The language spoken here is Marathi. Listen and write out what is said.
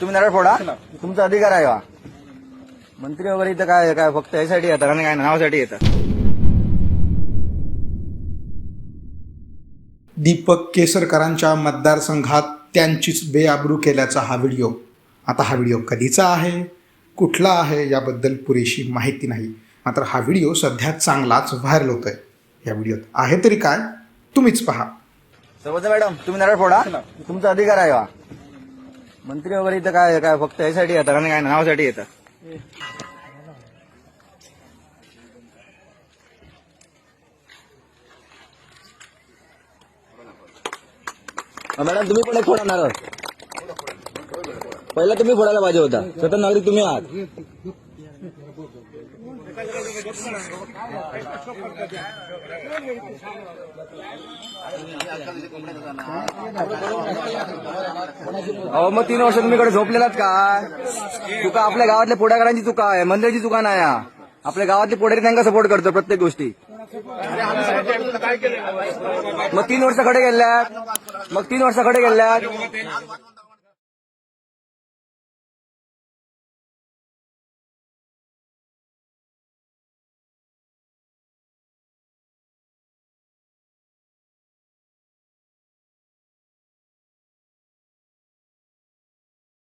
तुम्ही नारळ फोडा. तुमचा अधिकार आहे का मंत्री वगैरे इथं काय काय फक्त यासाठी येतात आणि काय नावासाठी येतात. दीपक केसरकरांच्या मतदारसंघात त्यांचीच बेआबरू केल्याचा हा व्हिडिओ. आता हा व्हिडिओ कधीचा आहे? कुठला आहे? याबद्दल पुरेशी माहिती नाही. मात्र हा व्हिडिओ सध्या चांगलाच व्हायरल होतोय. या व्हिडिओत आहे तरी काय? तुम्हीच पहा. सर्वत्र मॅडम तुम्ही नारळ फोडा. तुमचा अधिकार आहे का मंत्री वगैरे इथं काय काय फक्त यासाठी येतात आणि काय नावासाठी येतात? मॅडम तुम्ही पण एक फोडा नारळ पहिला तुम्ही फोडायला पाहिजे होता. स्वतः नागरिक तुम्ही आहात. अहो, मग तीन वर्ष तुम्ही कडे झोपलेलात काय चुका आपल्या गावातल्या पुढाकारांची चुका आहे, मंदिराची चुका नाही. आपल्या गावातले पुढारी त्यांना सपोर्ट करतो प्रत्येक गोष्टी. मग तीन वर्ष कडे गेल्यात मग तीन वर्ष कडे गेल्यात